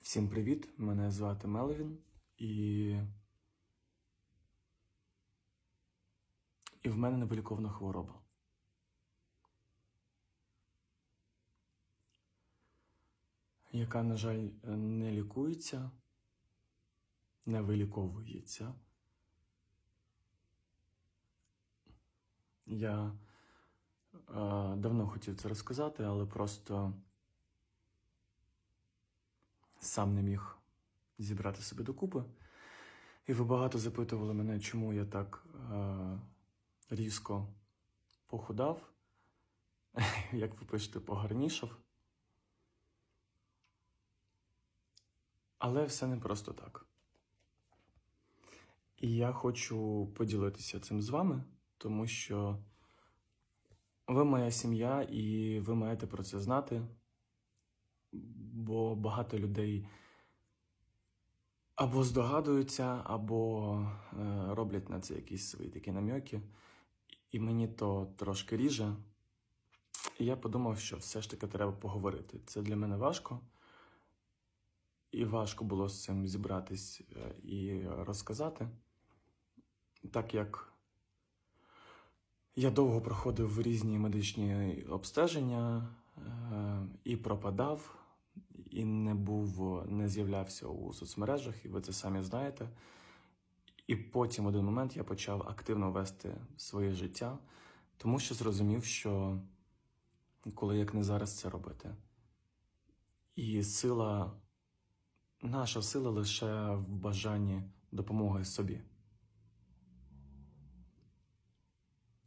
Всім привіт! Мене звати Мелвін і. І в мене невиліковна хвороба. Яка, на жаль, не лікується, не виліковується. Я е, давно хотів це розказати, але просто сам не міг зібрати себе докупи. І ви багато запитували мене, чому я так е, різко похудав, як ви пишете, погарнішав. Але все не просто так. І я хочу поділитися цим з вами, тому що ви моя сім'я, і ви маєте про це знати, бо багато людей або здогадуються, або е, роблять на це якісь свої такі намьоки. І мені то трошки ріже. І я подумав, що все ж таки треба поговорити. Це для мене важко. І важко було з цим зібратись е, і розказати, так як я довго проходив різні медичні обстеження е, і пропадав, і не був, не з'являвся у соцмережах, і ви це самі знаєте. І потім один момент я почав активно вести своє життя, тому що зрозумів, що коли як не зараз це робити. І сила, наша сила лише в бажанні допомоги собі.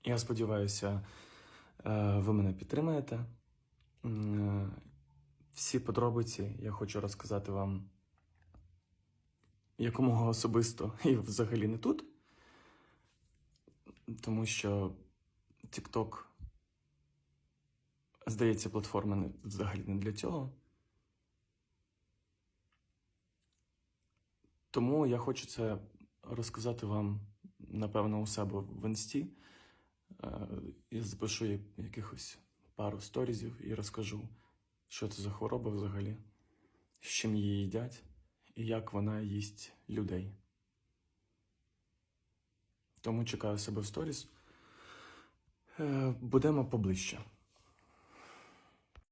Я сподіваюся, е, ви мене підтримаєте. Всі подробиці я хочу розказати вам якомога особисто і взагалі не тут, тому що TikTok, здається, платформа не, взагалі не для цього. Тому я хочу це розказати вам, напевно, у себе в інсті. Е, Я запишу якихось пару сторізів і розкажу, що це за хвороба взагалі, з чим її їдять і як вона їсть людей. Тому чекаю себе в сторіс. Е, Будемо поближче.